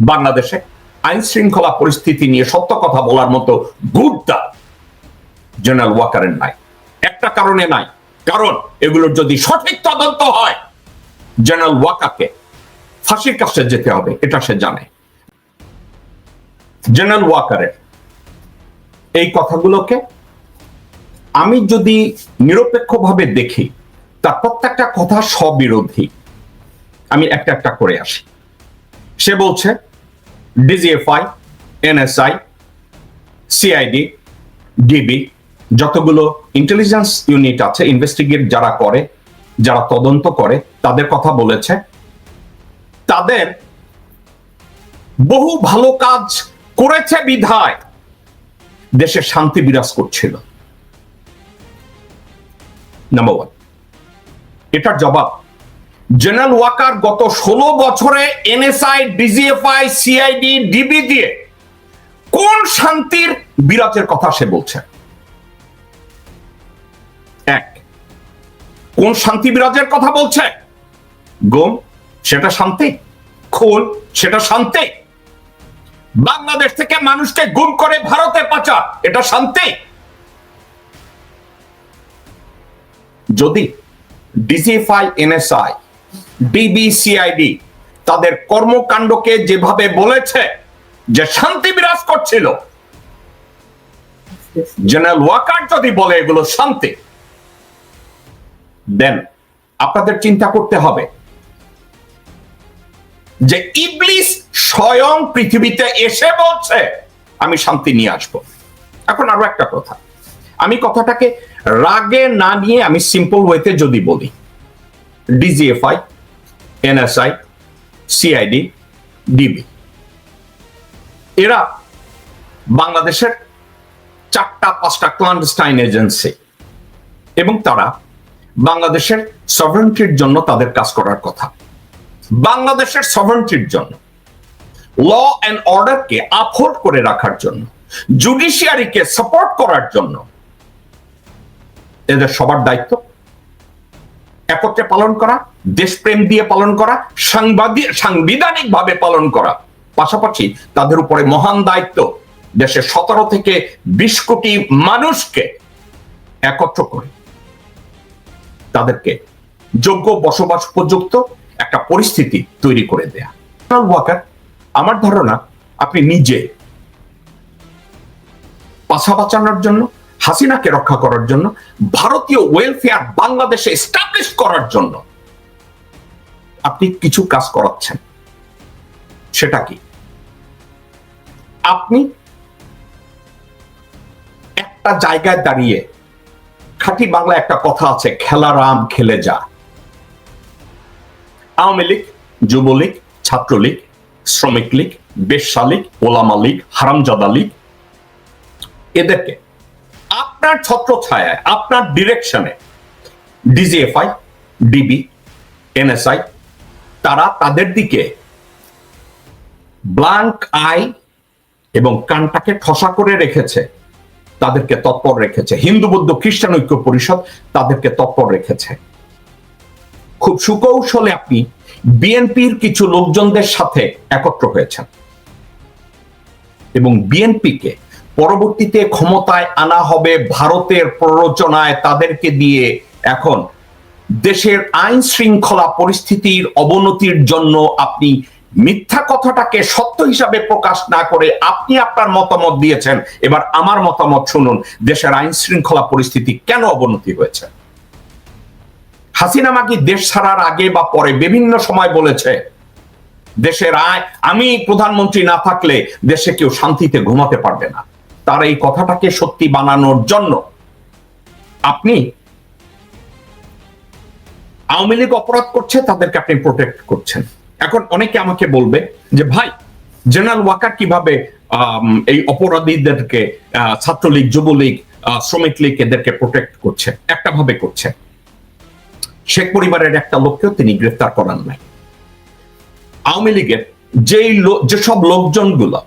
বাংলাদেশে আইন শৃঙ্খলা পরিস্থিতি নিয়ে সত্য কথা বলার মতো গুডটা জেনারেল ওয়াকারের নাই। একটা কারণে নাই। কারণ এগুলোর যদি সঠিক তদন্ত হয়, জেনারেল ওয়াকারকে ফাঁসির কাছে যেতে হবে, এটা সে জানে। জেনারেল ওয়াকারের এই কথাগুলোকে আমি যদি নিরপেক্ষভাবে দেখি, তার প্রত্যেকটা কথা স্ববিরোধী। আমি একটা একটা করে আসি। সে বলছে ডিজিএফআই এনএসআই সিআইডি ডিবি যতগুলো ইন্টেলিজেন্স ইউনিট আছে ইনভেস্টিগেট যারা করে, যারা তদন্ত করে, তাদের কথা বলেছে। তাদের বহু ভালো কাজ করেছে বিধায়, দেশে শান্তি বিরাজ করছিল। নাম্বার ওয়ান এটার জবাব জেনারেল ওয়াকার গত ষোলো বছরে এনএসআই, ডিজিএফআই, সিআইডি ডিবি দিয়ে কোন শান্তির বিরাজের কথা সে বলছে? এক, কোন শান্তি বিরাজের কথা বলছে? গোম, সেটা শান্তি। খোল, সেটা শান্তি। বাংলাদেশ থেকে মানুষকে গুম করে ভারতে পাচার, এটা শান্তি। যদি ডিজিএফআই, এনএসআই ডিবিসিআইডি তাদের কর্মকাণ্ডকে যেভাবে বলেছে যে শান্তি বিরাজ করছিল। জেনারেল ওয়াকার যদি বলে এগুলো শান্তি দেন আপনাদের চিন্তা করতে হবে যে ইবলিস স্বয়ং পৃথিবীতে এসে বলছে, আমি শান্তি নিয়ে আসব। এখন আরও একটা কথা, আমি কথাটাকে রাগে না নিয়ে আমি সিম্পল ওয়েতে যদি বলি ডিজিএফআই এনএসআই সিআইডি ডিবি এরা বাংলাদেশের চারটা, পাঁচটা ক্লান্ডস্টাইন এজেন্সি এবং তারা বাংলাদেশের সভারেন্টির জন্য তাদের কাজ করার কথা। বাংলাদেশের সভারেন্টির জন্য ল অ্যান্ড অর্ডারকে আপহোল্ড করে রাখার জন্য জুডিশিয়ারিকে সাপোর্ট করার জন্য এদের সবার দায়িত্ব একত্রে পালন করা, দেশপ্রেম দিয়ে পালন করা সাংবাদিক সাংবিধানিক ভাবে পালন করা। পাশাপাশি তাদের উপরে মহান দায়িত্ব দেশের সতেরো থেকে বিশ কোটি মানুষকে একত্র করে। তাদেরকে যোগ্য বসবাস উপযুক্ত একটা পরিস্থিতি তৈরি করে দেয়া। ওয়াকার আমার ধারণা, আপনি নিজে পাশা বাঁচানোর জন্য হাসিনাকে রক্ষা করার জন্য, ভারতীয় ওয়েলফেয়ার বাংলাদেশে এস্টাবলিশ করার জন্য। আপনি কিছু কাজ করাচ্ছেন। সেটা কি? আপনি একটা জায়গায় দাঁড়িয়ে খাঁটি বাংলা একটা কথা আছে খেলারাম খেলে যা। আওয়ামী লীগ, যুবলীগ, ছাত্রলীগ, শ্রমিক লীগ বেশ্যা লীগ ওলামা লীগ, হারামজাদা লীগ, এদেরকে আপনার ছত্র ছায়ায় আপনার ডিরেকশনে ডিজিএফআই ডিবি এনএসআই তারা তাদের দিকে ব্লাঙ্ক আই এবং কানটাকে ঠসা করে রেখেছে, তাদেরকে তৎপর রেখেছে। হিন্দু, বৌদ্ধ, খ্রিস্টান ঐক্য পরিষদ তাদেরকে তৎপর রেখেছে। খুব সুকৌশলে আপনি বিএনপির কিছু লোকজনদের সাথে একত্র হয়েছেন। এবং বিএনপিকে পরবর্তীতে ক্ষমতায় আনা হবে ভারতের প্ররোচনায় তাদেরকে দিয়ে এখন দেশের আইন শৃঙ্খলা পরিস্থিতির অবনতির জন্য আপনি মিথ্যা কথাটাকে সত্য হিসাবে প্রকাশ না করে আপনি আপনার মতামত দিয়েছেন। এবার আমার মতামত শুনুন, দেশের আইন শৃঙ্খলা পরিস্থিতি কেন অবনতি হয়েছে? হাসিনা মাকি দেশ ছাড়ার আগে বা পরে বিভিন্ন সময় বলেছে, দেশের আয় আমি প্রধানমন্ত্রী না থাকলে দেশে কেউ শান্তিতে ঘুমাতে পারবে না। তার এই কথাটাকে সত্যি বানানোর জন্য আপনি আওয়ামী লীগ অপরাধ করছে, তাদেরকে আপনি প্রোটেক্ট করছেন। এখন অনেকে আমাকে বলবে যে, ভাই জেনারেল ওয়াকার কীভাবে এই অপরাধীদেরকে ছাত্রলীগ, যুবলীগ শ্রমিক লীগ এদেরকে প্রোটেক্ট করছে একটা ভাবে করছে? শেখ পরিবারের একটা লোককেও তিনি গ্রেফতার করান নাই। আওয়ামী লীগের যেই যেসব লোকজনগুলো,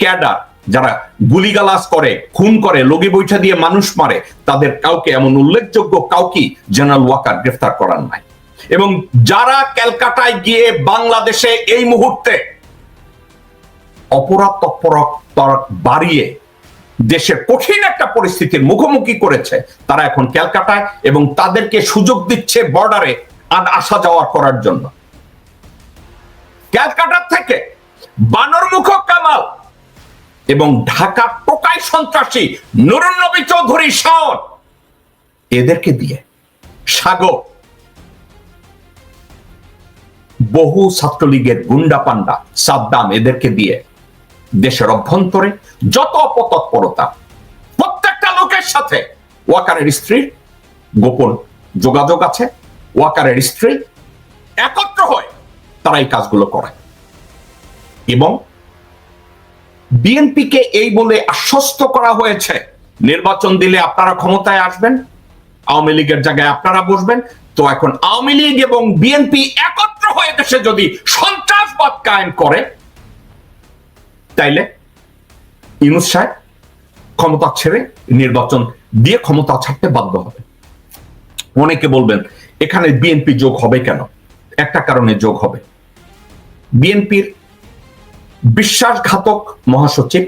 ক্যাডার যারা গুলিগালাজ করে, খুন করে, লগি বৈঠা দিয়ে মানুষ মারে, তাদের কাউকে এমন উল্লেখযোগ্য কাউকে জেনারেল ওয়াকার গ্রেফতার করার নাই। এবং যারা ক্যালকাটায় গিয়ে বাংলাদেশে এই মুহূর্তে অপরাধ তৎপরতা বাড়িয়ে দেশের কঠিন একটা পরিস্থিতির মুখোমুখি করেছে, তারা এখন ক্যালকাটায় এবং তাদেরকে সুযোগ দিচ্ছে বর্ডারে আর আসা যাওয়া করার জন্য। ক্যালকাটার থেকে বানর বানরমুখ কামাল এবং ঢাকা টোকাই সন্ত্রাসী নুরুন নবী চৌধুরী শাওন এদেরকে দিয়ে সাগর বহু ছাত্রলীগের গুন্ডা পান্ডা সাদ্দাম এদেরকে দিয়ে দেশের অভ্যন্তরে যত অপতৎপরতা, প্রত্যেকটা লোকের সাথে ওয়াকারের স্ত্রীর গোপন যোগাযোগ আছে, ওয়াকারের স্ত্রী একত্র হয়ে তারা এই কাজগুলো করে। এবং বিএনপিকে এই বলে আশ্বস্ত করা হয়েছে। নির্বাচন দিলে আপনারা ক্ষমতায় আসবেন, আওয়ামী লীগের জায়গায় আপনারা বসবেন। তো এখন আওয়ামী লীগ এবং বিএনপি একত্র হয়ে দেশে যদি সন্ত্রাসবাদ কায়েম করে, তাইলে ইউনুস সাহেব ক্ষমতা ছেড়ে নির্বাচন দিয়ে ক্ষমতা ছাড়তে বাধ্য হবে। অনেকে বলবেন, এখানে বিএনপি যোগ হবে কেন? একটা কারণে যোগ হবে। বিএনপির বিশ্বাসঘাতক মহাসচিব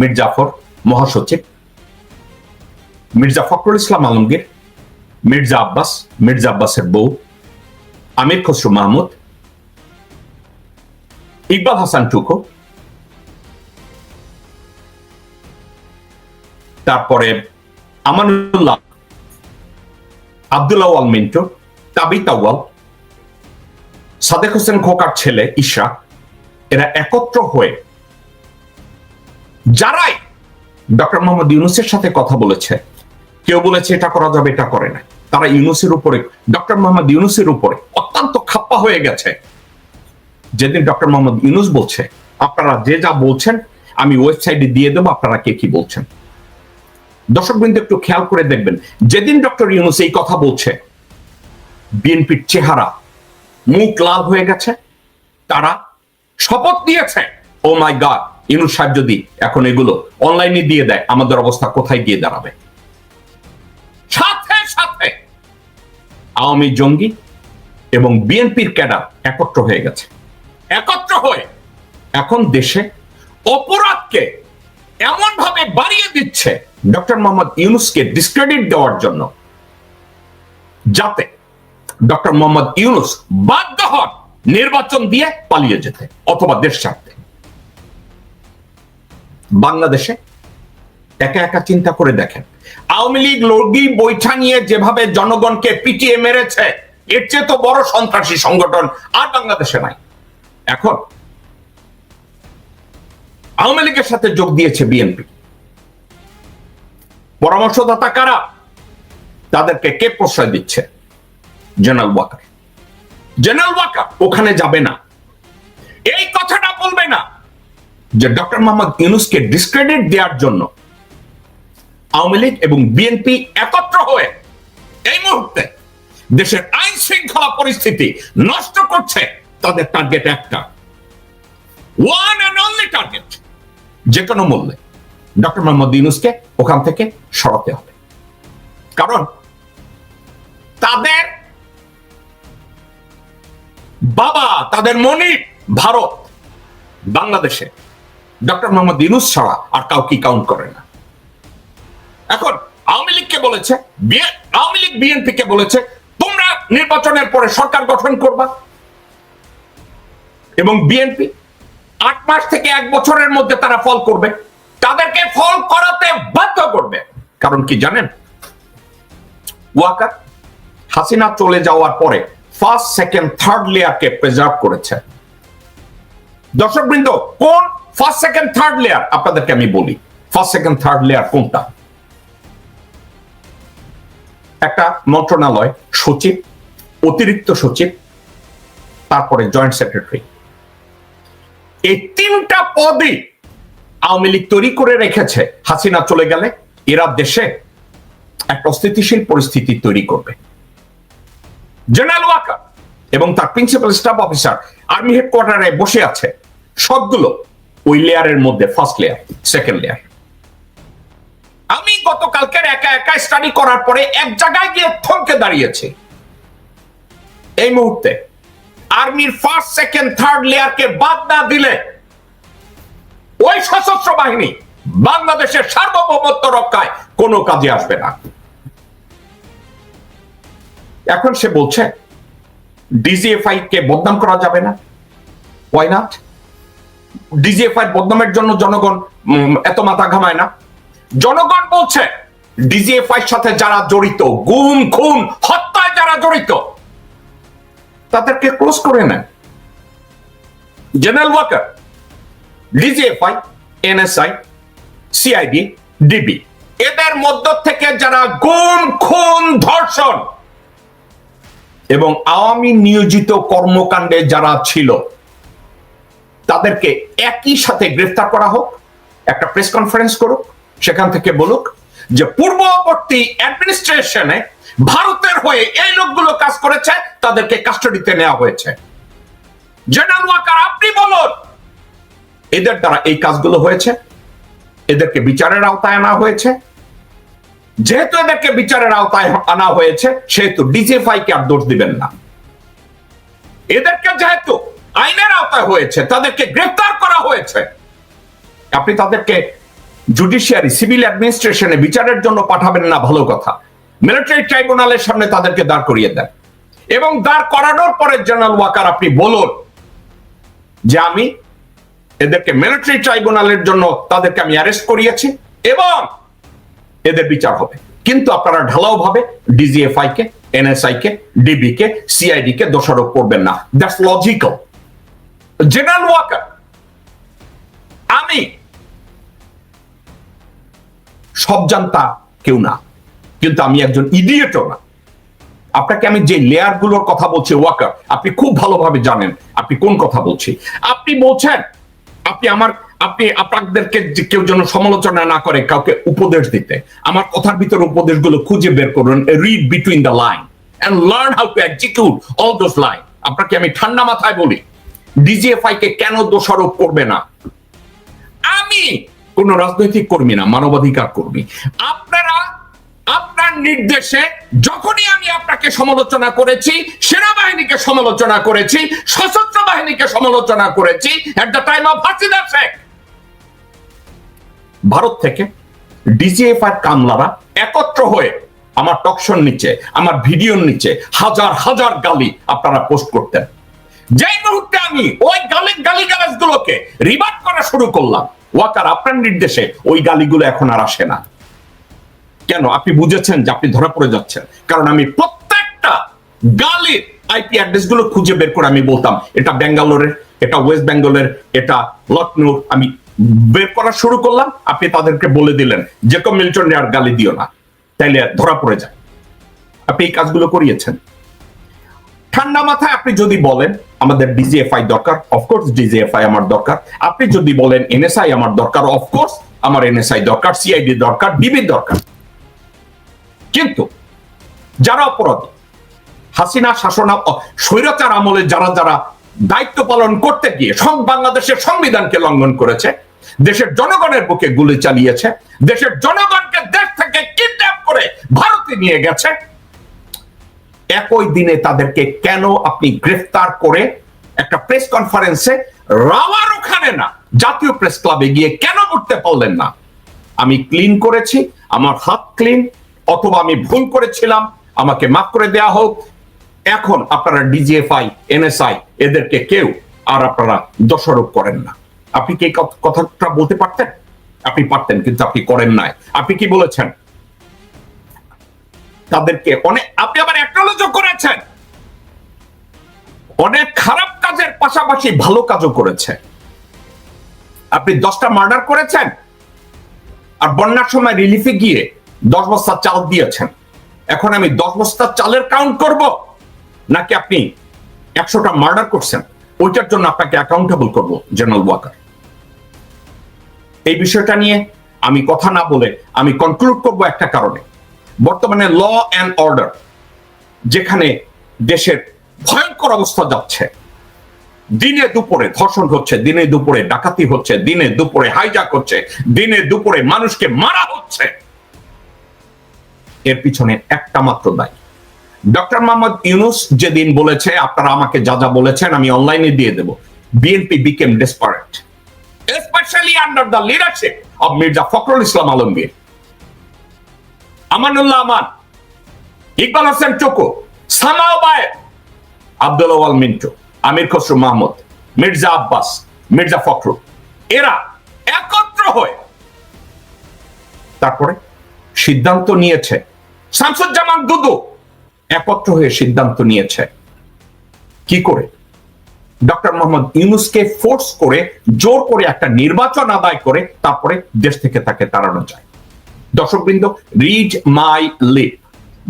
মির্জাফর, মহাসচিব মির্জা ফখরুল ইসলাম আলমগীর, মির্জা আব্বাস, মির্জা আব্বাসের বউ, আমির খসরু মাহমুদ, ইকবাল হাসান টুকো। তারপরে আমানুল্লাহ আব্দুল্লাহ মিন্টু, তাবিত আউয়াল, সাদেক হোসেন খোকার ছেলে ইশা এরা একত্র হয়ে যারাই ডক্টর মোহাম্মদ ইউনুসের সাথে কথা বলেছে, কেউ বলেছে এটা করা যাবে, এটা করে না। তারা ইউনুসের উপরে, ডক্টর মোহাম্মদ ইউনুসের উপরে অত্যন্ত খাপ্পা হয়ে গেছে। যেদিন ডক্টর মোহাম্মদ ইউনুস বলছে, আপনারা যে যা বলছেন, আমি ওয়েবসাইটে দিয়ে দেবো, আপনারা কে কি বলছেন। দর্শক বিন্দু একটু খেয়াল করে দেখবেন, যেদিন ডক্টর ইউনুস এই কথা বলছে, বিএনপির চেহারা মুখ লাল হয়ে গেছে, তারা শপথ দিয়েছে ও মাই গড ইউনুস সাহেব যদি এখন এগুলো অনলাইনে দিয়ে দেয়, আমাদের অবস্থা কোথায় গিয়ে দাঁড়াবে? সাথে সাথে আওয়ামী জঙ্গি এবং বিএনপির ক্যাডার একত্র হয়ে গেছে। একত্র হয়ে এখন দেশে অপরাধকে এমন ভাবে বাড়িয়ে দিচ্ছে ডক্টর মোহাম্মদ ইউনুসকে ডিসক্রেডিট দেওয়ার জন্য, যাতে ডক্টর মোহাম্মদ ইউনুস বাধ্য হন নির্বাচন দিয়ে পালিয়ে যেতে অথবা দেশ ছাড়তে। বাংলাদেশে একা একা চিন্তা করে দেখেন। আওয়ামী লীগ লগি বৈঠা নিয়ে যেভাবে জনগণকে পিটিয়ে মেরেছে, এর চেয়ে তো বড় সন্ত্রাসী সংগঠন আর বাংলাদেশে নাই। এখন আওয়ামী লীগের সাথে যোগ দিয়েছে বিএনপি। পরামর্শদাতা কারা? তাদেরকে কে প্রশ্রয় দিচ্ছে? জেনারেল ওয়াকার। জেনারেল ওয়াকার ওখানে যাবে না। এই কথাটা বলবে না যে ডক্টর মোহাম্মদ ইউনুসকে ডিসক্রেডিট দেওয়ার জন্য আওয়ামী লীগ এবং বিএনপি একত্র হয়ে এই মুহূর্তে দেশের আইন শৃঙ্খলা পরিস্থিতি নষ্ট করছে তাদের টার্গেট একটা। ওয়ান অ্যান্ড অনলি টার্গেট যে কোনো মূল্যে ডক্টর মোহাম্মদ ইউনুসকে ওখান থেকে সরাতে হবে। কারণ তাদের বাবা, তাদের মনি ভারত, বাংলাদেশে। ডক্টর মোহাম্মদ ইউনুস ছাড়া আর কাউকে কাউন্ট করে না। এখন আওয়ামী লীগকে বলেছে? আওয়ামী লীগ বিএনপি কে বলেছে, তোমরা নির্বাচনের পরে সরকার গঠন করবা। এবং বিএনপি আট মাস থেকে এক বছরের মধ্যে তারা ফল করবে। তাদেরকে ফল করাতে বাধ্য করবে। কারণ কি জানেন? ওয়াকার হাসিনা চলে যাওয়ার পরে ফার্স্ট সেকেন্ড থার্ড লেয়ারকে প্রেজার্ভ করেছে। দর্শকবৃন্দ, কোন ফার্স্ট সেকেন্ড থার্ড লেয়ার আপনাদেরকে আমি বলি ফার্স্ট সেকেন্ড থার্ড লেয়ার কোনটা? একটা মন্ত্রণালয় সচিব, অতিরিক্ত সচিব, তারপরে জয়েন্ট সেক্রেটারি এই তিনটা পদই আওয়ামী লীগ তৈরি করে রেখেছে। হাসিনা চলে গেলে এরা দেশে একটা অস্থিতিশীল পরিস্থিতি তৈরি করবে। জেনারেল ওয়াকার এবং তার প্রিন্সিপাল স্টাফ অফিসার আর্মি হেডকোয়ার্টারে বসে আছে। সবগুলো ওই লেয়ারের মধ্যে ফার্স্ট লেয়ার সেকেন্ড লেয়ার আমি গতকালকের একা একা স্টাডি করার পরে এক জায়গায় গিয়ে থমকে দাঁড়িয়েছি। এই মুহূর্তে আর্মির ফার্স্ট সেকেন্ড থার্ড লেয়ারকে বাদ না দিলে ওই সশস্ত্র বাহিনী বাংলাদেশের সার্বভৌমত্ব রক্ষায় কোনো কাজে আসবে না। এখন সে বলছে ডিজিএফআই কে বদনাম করা যাবে না। ওয়াই নট ডিজিএফআই বদনামের জন্য জনগণ এত মাথা ঘামায় না। জনগণ বলছে ডিজিএফআই সাথে যারা জড়িত, গুম, খুন, হত্যায় যারা জড়িত, তাদেরকে ক্লোজ করে নেন। General Waker DGFI NSI CID DB এদের মধ্য থেকে যারা গুম, খুন, ধর্ষণ এবং আওয়ামী নিয়োজিত কর্মকাণ্ডে যারা ছিল, তাদেরকে একই সাথে গ্রেফতার করা হোক, একটা প্রেস কনফারেন্স করুক, সেখান থেকে বলুক যে পূর্ববর্তী অ্যাডমিনিস্ট্রেশনে ভারতের হয়ে এই লোকগুলো কাজ করেছে, তাদেরকে কাস্টডিতে নেওয়া হয়েছে। জেনারেল ওয়াকার, আপনি বলুন। এদের দ্বারা এই কাজগুলো হয়েছে। এদেরকে বিচারের আওতায় আনা হয়েছে। যেহেতু এদেরকে বিচারের আওতায় আনা হয়েছে, সেহেতু ডিজিএফআই কে আর দোষ দিবেন না। এদেরকে যেহেতু আইনের আওতায় হয়েছে, তাদেরকে গ্রেফতার করা হয়েছে। আপনি তাদেরকে জুডিশিয়ারি, সিভিল অ্যাডমিনিস্ট্রেশনে বিচারের জন্য পাঠাবেন না, ভালো কথা। মিলিটারি ট্রাইব্যুনালের সামনে তাদেরকে দাঁড় করিয়ে দেন। এবং দাঁড় করানোর পরে জেনারেল ওয়াকার, আপনি বলুন যে আমি এদেরকে মিলিটারি ট্রাইব্যুনালের জন্য তাদেরকে আমি অ্যারেস্ট করিয়েছি এবং এদের বিচার হবে। কিন্তু আপনারা ঢালাও ভাবে ডিজিএফআই কে এনএসআই কে ডিবি কে সিআইডি কে দোষারোপ করবেন না। দ্যাটস লজিক্যাল জেনারেল ওয়াকার আমি সব জানতা কেউ না, কিন্তু আমি একজন ইডিয়েটও না। আপনাকে আমি যে লেয়ারগুলোর কথা বলছি ওয়াকার আপনি খুব ভালোভাবে জানেন আপনি কোন কথা বলছি। আপনি বলছেন, আপনি আমার আপনি আপনাদেরকে কেউ যেন সমালোচনা না করে, কাউকে উপদেশ দিতে, আমার কথার ভিতরে উপদেশগুলো খুঁজে বের করুন read between the line and learn how to execute all those line আপনাকে আমি ঠান্ডা মাথায় বলি ডিজিএফআই কে কেন দোষারোপ করবে না? আমি কোন রাজনৈতিক কর্মী না, মানবাধিকার কর্মী। আপনারা আপনার নির্দেশে যখনই আমি আপনাকে সমালোচনা করেছি, সেনাবাহিনীকে সমালোচনা করেছি, সশস্ত্র বাহিনীকে সমালোচনা করেছি at the time of Hasina Sheikh Bharat থেকে ডিজিএফ আর কামলারা একত্র হয়ে আমার টকশন নিচে, আমার ভিডিওর নিচে হাজার হাজার গালি আপনারা পোস্ট করতেন। যেই মুহূর্তে আমি ওই গালি গালি গুলোকে রিভার্ট করা শুরু করলাম, ওয়াকার আপনার নির্দেশে ওই গালিগুলো এখন আর আসে না। কেন? আপনি বুঝেছেন যে আপনি ধরা পড়ে যাচ্ছেন। কারণ আমি প্রত্যেকটা গালির আইপি অ্যাড্রেসগুলো খুঁজে বের করে আমি বলতাম, এটা ব্যাঙ্গালোরের এটা ওয়েস্ট বেঙ্গলের এটা লখনৌ আমি বের করা শুরু করলাম, আপনি তাদেরকে বলে দিলেন যে কো মিল্টন আর গালি দিও না, তাইলে ধরা পড়ে যায় আপনি এই কাজগুলো করিয়েছেন। ঠান্ডা মাথায় আপনি যদি বলেন, আমাদের ডিজিএফআই দরকার অফকোর্স ডিজিএফআই আমার দরকার। আপনি যদি বলেন, এনএসআই আমার দরকার অফকোর্স আমার এনএসআই দরকার, সিআইডি দরকার, ডিবি দরকার। কিন্তু যারা অপরাধী, হাসিনা শাসন স্বৈরাচার আমলে যারা যারা দায়িত্ব পালন করতে গিয়ে বাংলাদেশের সংবিধানকে লঙ্ঘন করেছে দেশের জনগণের বুকে গুলি চালিয়েছে, দেশের জনগণকে দেশ থেকে কিডন্যাপ করে ভারতে নিয়ে গেছে। একই দিনে তাদেরকে কেন আপনি গ্রেফতার করে একটা প্রেস কনফারেন্সে রাওয়ার ওখানে না, জাতীয় প্রেস ক্লাবে গিয়ে কেন করতে পারলেন না? আমি ক্লিন করেছি, আমার হাত ক্লিন অথবা আমি ভুল করেছিলাম, আমাকে মাফ করে দেয়া হোক। এখন আপনারা ডিজিএফআই এনএসআই এদেরকে কেউ আর আপনারা দোষারোপ করেন না। আপনি কি কথাটা বলতে পারতেন? আপনি পারতেন, কিন্তু আপনি করেন নাই। আপনি কি বলেছেন? তাদেরকে অনেক আপনি আবার অ্যাকনোলজও করেছেন। অনেক খারাপ কাজের পাশাপাশি ভালো কাজও করেছে আপনি দশটা মার্ডার করেছেন আর বন্যার সময় রিলিফে গিয়ে দশ বস্তা চাল দিয়েছেন। এখন আমি দশ বস্তা চালের কাউন্ট করব? নাকি আপনি একশোটা মার্ডার করছেন? ওইটার জন্য আপনাকে অ্যাকাউন্টেবল করব জেনারেল ওয়াকার এই বিষয়টা নিয়ে আমি কথা না বলে আমি কনক্লুড করব একটা কারণে। বর্তমানে ল অ্যান্ড অর্ডার যেখানে দেশের ভয়ঙ্কর অবস্থা যাচ্ছে। দিনে দুপুরে ধর্ষণ হচ্ছে, দিনে দুপুরে ডাকাতি হচ্ছে, দিনে দুপুরে হাইজাক হচ্ছে, দিনে দুপুরে মানুষকে মারা হচ্ছে। এর পিছনে একটা মাত্র দায়ী। ডক্টর মোহাম্মদ ইউনুস যেদিন বলেছে, আপনারা আমাকে যা যা বলেছেন আমি অনলাইনে দিয়ে দেব BNP become desperate especially under the leadership of Mirza Fakhrul Islam Alamgir. Amanullah Aman, Iqbal Hossain choco, সামাও বায়ের আব্দুল আওয়াল মিন্টু, আমির খসরু মাহমুদ, মির্জা আব্বাস, মির্জা ফখরু এরা একত্র হয়ে তারপরে সিদ্ধান্ত নিয়েছে, শামসুজ্জামান দুদু একত্র হয়ে সিদ্ধান্ত নিয়েছে। কি করে? ডক্টর মোহাম্মদ ইউনুসকে ফোর্স করে, জোর করে একটা নির্বাচন আদায় করে, তারপরে দেশ থেকে তাকে তাড়ানো যায়। দর্শকবৃন্দ রিড মাই লিপ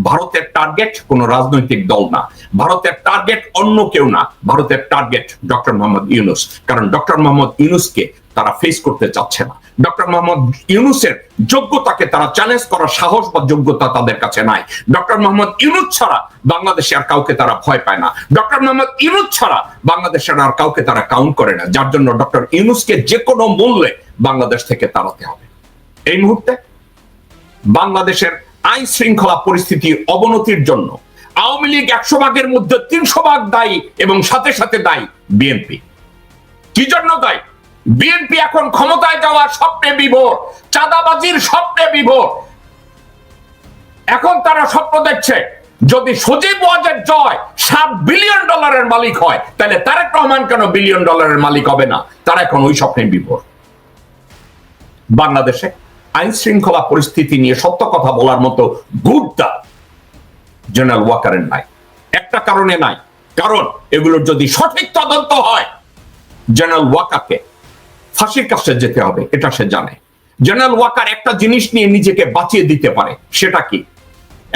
ভারতের টার্গেট কোন রাজনৈতিক দল না। ভারতের টার্গেট অন্য কেউ না। ভারতের টার্গেট ডক্টর মোহাম্মদ ইউনুস। কারণ ডক্টর মোহাম্মদ ইউনুসকে তারা ফেস করতে চাচ্ছে না। ডক্টর মোহাম্মদ ইউনুসের যোগ্যতাকে তারা চ্যালেঞ্জ করার সাহস বা যোগ্যতা তাদের কাছে নাই। ডক্টর মোহাম্মদ ইউনুস ছাড়া বাংলাদেশে আর কাউকে তারা ভয় পায় না। ডক্টর মোহাম্মদ ইউনুস ছাড়া বাংলাদেশের আর কাউকে তারা কাউন্ট করে না। যার জন্য ডক্টর ইউনুসকে যে কোনো মূল্যে বাংলাদেশ থেকে তাড়াতে হবে। এই মুহূর্তে বাংলাদেশের আইন শৃঙ্খলা পরিস্থিতি অবনতির জন্য আওয়ামী লীগ একশো ভাগের মধ্যে তিনশো ভাগ দায়ী এবং সাথে সাথে দায়ী বিএনপি। কি জন্য দায়ী? বিএনপি এখন ক্ষমতায় যাওয়ার স্বপ্নে বিভোর, চাঁদাবাজির স্বপ্নে বিভোর। এখন তারা স্বপ্ন দেখছে, যদি সজীব ওয়াজের জয় সাত বিলিয়ন ডলারের মালিক হয়, তাহলে তারেক রহমান কেন বিলিয়ন ডলারের মালিক হবে না? তারা এখন ওই স্বপ্নে বিভোর। বাংলাদেশে আইন শৃঙ্খলা পরিস্থিতি নিয়ে সত্য কথা বলার মতো গুড্ডা জেনারেল ওয়াকারের নাই। একটা কারণে নাই। কারণ এগুলোর যদি সঠিক তদন্ত হয়, জেনারেল ওয়াকারকে ফাঁসির কাছে যেতে হবে, এটা সে জানে। জেনারেল ওয়াকার একটা জিনিস নিয়ে নিজেকে বাঁচিয়ে দিতে পারে, সেটা কি?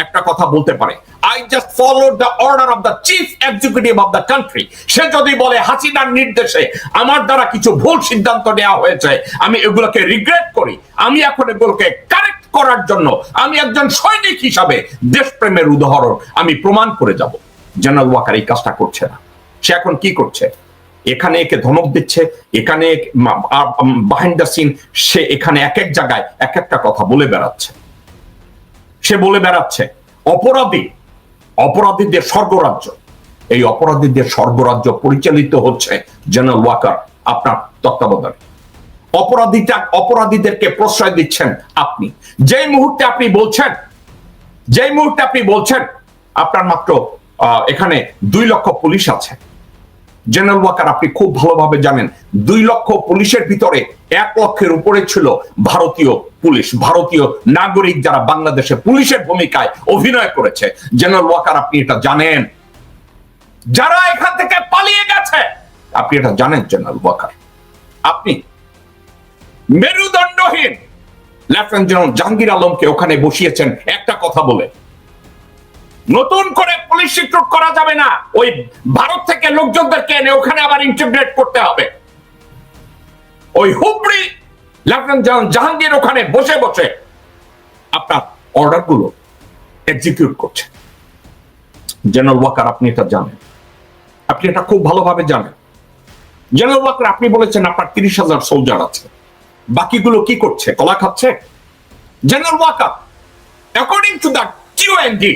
একটা কথা বলতে পারে I just follow the order of the chief executive of the country সে যদি বলে, হাসিনার নির্দেশে আমার দ্বারা কিছু ভুল সিদ্ধান্ত নেওয়া হয়েছে, আমি এগুলোকে রিগ্রেট করি, আমি এখন এগুলোকে কারেক্ট করার জন্য আমি একজন সৈনিক হিসাবে দেশপ্রেমের উদাহরণ, আমি প্রমাণ করে যাব। জেনারেল ওয়াকার এই কাজটা করছে না। সে এখন কি করছে? এখানে একে ধমক দিচ্ছে, এখানে বাহিন্ড দ্য সিন সে এখানে এক এক জায়গায় এক একটা কথা বলে বেড়াচ্ছে। সে বলে বেড়াচ্ছে, অপরাধী, অপরাধীদের স্বর্গরাজ্য। এই অপরাধীদের স্বর্গরাজ্য পরিচালিত হচ্ছে জেনারেল ওয়াকার আপনার তত্ত্বাবধানে। অপরাধীটা, অপরাধীদেরকে প্রশ্রয় দিচ্ছেন আপনি। যেই মুহূর্তে আপনি বলছেন, যেই মুহূর্তে আপনি বলছেন, আপনার মাত্র এখানে দুই লক্ষ পুলিশ আছে। জেনারেল ওয়াকার আপনি খুব ভালোভাবে জানেন, দুই লক্ষ পুলিশের ভিতরে এক লক্ষের উপরে ছিল ভারতীয় পুলিশ, ভারতীয় নাগরিক যারা বাংলাদেশে পুলিশের ভূমিকায় অভিনয় করেছে। জেনারেল ওয়াকার আপনি এটা জানেন? যারা এখান থেকে পালিয়ে গেছে, আপনি এটা জানেন জেনারেল ওয়াকার আপনি মেরুদণ্ডহীন লেফটেন্যান্ট জেনারেল জাহাঙ্গীর আলমকে ওখানে বসিয়েছেন, একটা কথা বলে। নতুন করে পুলিশ রিক্রুট করা যাবে না। ওই ভারত থেকে লোকজনদেরকে এনে ওখানে আবার ইন্টিগ্রেট করতে হবে। ওই হুবড়ি জাহাঙ্গীর ওখানে বসে বসে আপনার অর্ডারগুলো এক্সিকিউট করছে। জেনারেল ওয়াকার, আপনি এটা জানেন। আপনি এটা খুব ভালোভাবে জানেন। জেনারেল ওয়াকার, আপনি বলেছেন আপনার তিরিশ হাজার সোলজার আছে। বাকিগুলো কি করছে? কলা খাচ্ছে? General Waker according to the Q কিউএনডি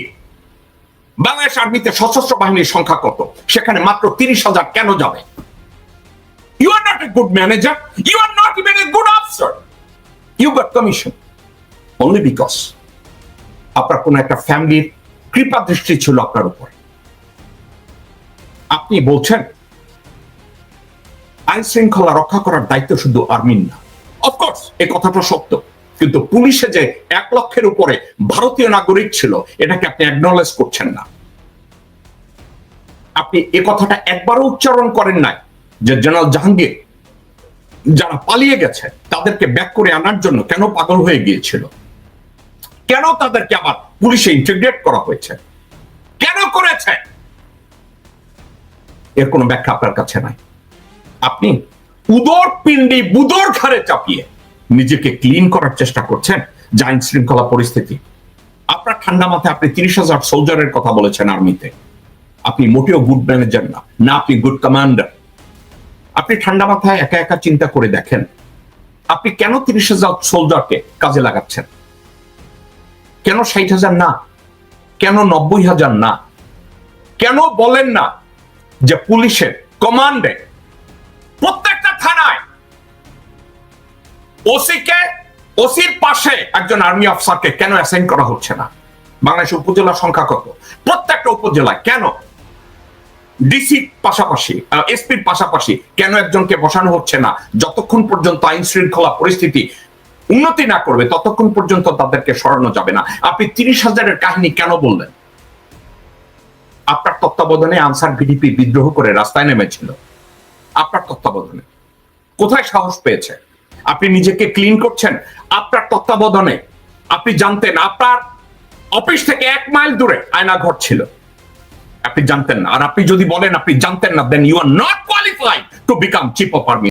বাংলাদেশ আর্মিতে সশস্ত্র বাহিনীর সংখ্যা কত? সেখানে মাত্র তিরিশ হাজার কেন যাবে? You are not a good manager you are not even a good officer you got commission only because আপনার কোন একটা ফ্যামিলির কৃপা দৃষ্টি ছিল আপনার উপর। আপনি বলছেন আইন শৃঙ্খলা রক্ষা করার দায়িত্ব শুধু আর্মির না। অফকোর্স এই কথাটা সত্য। কিন্তু পুলিশে যে এক লক্ষের উপরে ভারতীয় নাগরিক ছিল, এটাকে আপনি অ্যাকনলেজ করছেন না। আপনি এ কথাটা একবারও উচ্চারণ করেন নাই যে জেনারেল জাহাঙ্গীর যারা পালিয়ে গেছে, তাদেরকে ব্যাক করে আনার জন্য কেন পাগল হয়ে গিয়েছিল? কেন তাদেরকে আবার পুলিশে ইন্টিগ্রেট করা হয়েছে? কেন করেছে? এর কোনো ব্যাখ্যা আপনার কাছে নাই। আপনি উদর পিণ্ডি বুদর ঘাড়ে চাপিয়ে নিজেকে ক্লিন করার চেষ্টা করছেন, যে আইন শৃঙ্খলা পরিস্থিতি। আপনার ঠান্ডা মাথায় আপনি তিরিশ হাজার সোলজারের কথা বলেছেন আর্মিতে আপনি মোটেও গুড ম্যানেজার না না আপনি গুড কমান্ডার আপনি ঠান্ডা মাথায় একা একা চিন্তা করে দেখেন, আপনি কেন তিরিশ হাজার সোলজারকে কাজে লাগাচ্ছেন? কেন ষাট হাজার না? কেন নব্বই হাজার না? কেন বলেন না যে পুলিশের কমান্ডে প্রত্যেকটা থানায় ওসিকে, ওসির পাশে একজন আর্মি অফিসারকে কেন অ্যাসাইন করা হচ্ছে না? বাংলাদেশের উপজেলার সংখ্যা কত? প্রত্যেকটা উপজেলায় কেন? ডিসি পাশাপাশি এসপির পাশাপাশি কেন একজনকে বসানো হচ্ছে না? যতক্ষণ পর্যন্ত আইন শৃঙ্খলা পরিস্থিতি উন্নতি না করবে, ততক্ষণ পর্যন্ত তাদেরকে সরানো যাবে না। আপনি তিরিশ হাজারের কাহিনী কেন বললেন? আপনার তত্ত্বাবধানে আনসার ভিডিপি বিদ্রোহ করে রাস্তায় নেমেছিল। আপনার তত্ত্বাবধানে। কোথায় সাহস পেয়েছে? আপনি নিজেকে ক্লিন করছেন, আপনার তত্ত্বাবধানে আপনি জানতেন আপনার অফিস থেকে এক মাইল দূরে আয়না ঘর ছিল। আপনি জানতেন না। আর আপনি যদি বলেন আপনি জানতেন না then you are not qualified to become chief of army